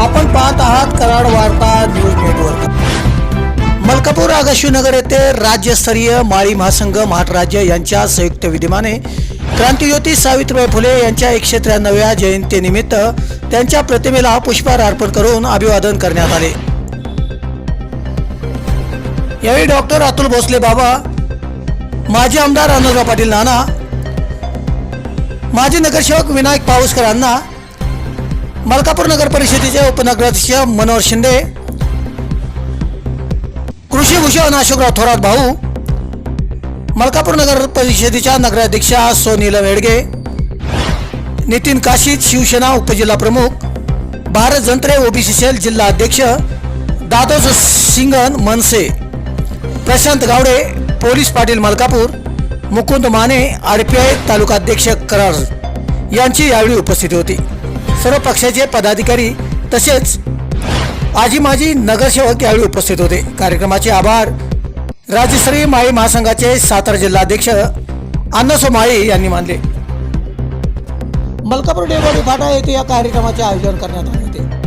आपण पाहत आहात कराड वार्ता न्यूज नेटवर्क. मलकापूर आगाशीनगर येथे राज्यस्तरीय माळी महासंघ महाराज्य यांच्या संयुक्त विद्यमाने क्रांतिज्योती सावित्रीबाई फुले यांच्या एकशे त्र्याण्णव्या जयंतीनिमित्त त्यांच्या प्रतिमेला पुष्पहार अर्पण करून अभिवादन करण्यात आले. यावेळी डॉक्टर अतुल भोसले बाबा माजी आमदार आनंदराव पाटील नाना माजी नगरसेवक विनायक पाऊसकरांना मलकापूर नगर परिषदेचे उपनगराध्यक्ष मनोहर शिंदे कृषी भूषण अशोकराव थोरात भाऊ मलकापूर नगर परिषदेच्या नगराध्यक्षा सोनीला वेडगे नितीन काशीद शिवसेना उपजिल्हा प्रमुख भारत जंत्रे ओबीसी सेल जिल्हा अध्यक्ष Dadoj Singan Manase Prashant Gawade police Patil Malkapur Mukund Mane R P I तालुकाध्यक्ष करार यांची यावेळी उपस्थिती होती. सर्व पक्षाचे पदाधिकारी तसेच आजी माजी नगरसेवक यावेळी उपस्थित होते. कार्यक्रमाचे आभार. राज्यस्तरीय माळी महासंघाचे सातारा जिल्हाध्यक्ष अण्णासो माळी यांनी मानले. मलकापूर डेगोडी फाटा येथे या कार्यक्रमाचे आयोजन करण्यात आले होते.